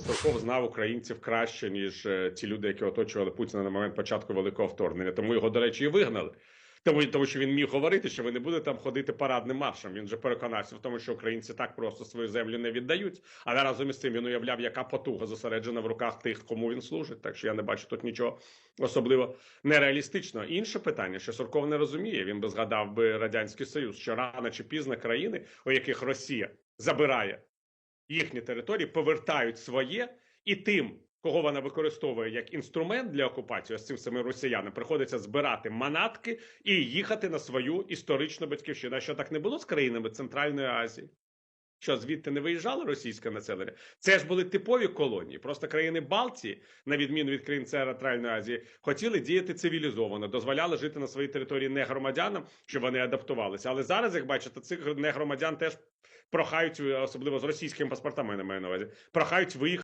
Сурков знав українців краще, ніж е, ті люди, які оточували Путіна на момент початку великого вторгнення. Тому його, до речі, і вигнали. Тому, тому що він міг говорити, що ви не будете там ходити парадним маршем. Він же переконався в тому, що українці так просто свою землю не віддають. Але разом із цим він уявляв, яка потуга зосереджена в руках тих, кому він служить. Так що я не бачу тут нічого особливо нереалістичного. Інше питання, що Сурков не розуміє. Він би згадав би радянський союз, що рано чи пізно країни, у яких Росія забирає їхні території, повертають своє і тим. Кого вона використовує як інструмент для окупації, з цим самим росіянам приходиться збирати манатки і їхати на свою історичну батьківщину. А що так не було з країнами Центральної Азії? Що звідти не виїжджало російське населення? Це ж були типові колонії. Просто країни Балтії, на відміну від країн Центральної Азії, хотіли діяти цивілізовано, дозволяли жити на своїй території не громадянам, щоб вони адаптувалися. Але зараз, як бачите, цих негромадян теж прохають, особливо з російськими паспортами, я не маю на увазі, прохають виїхати.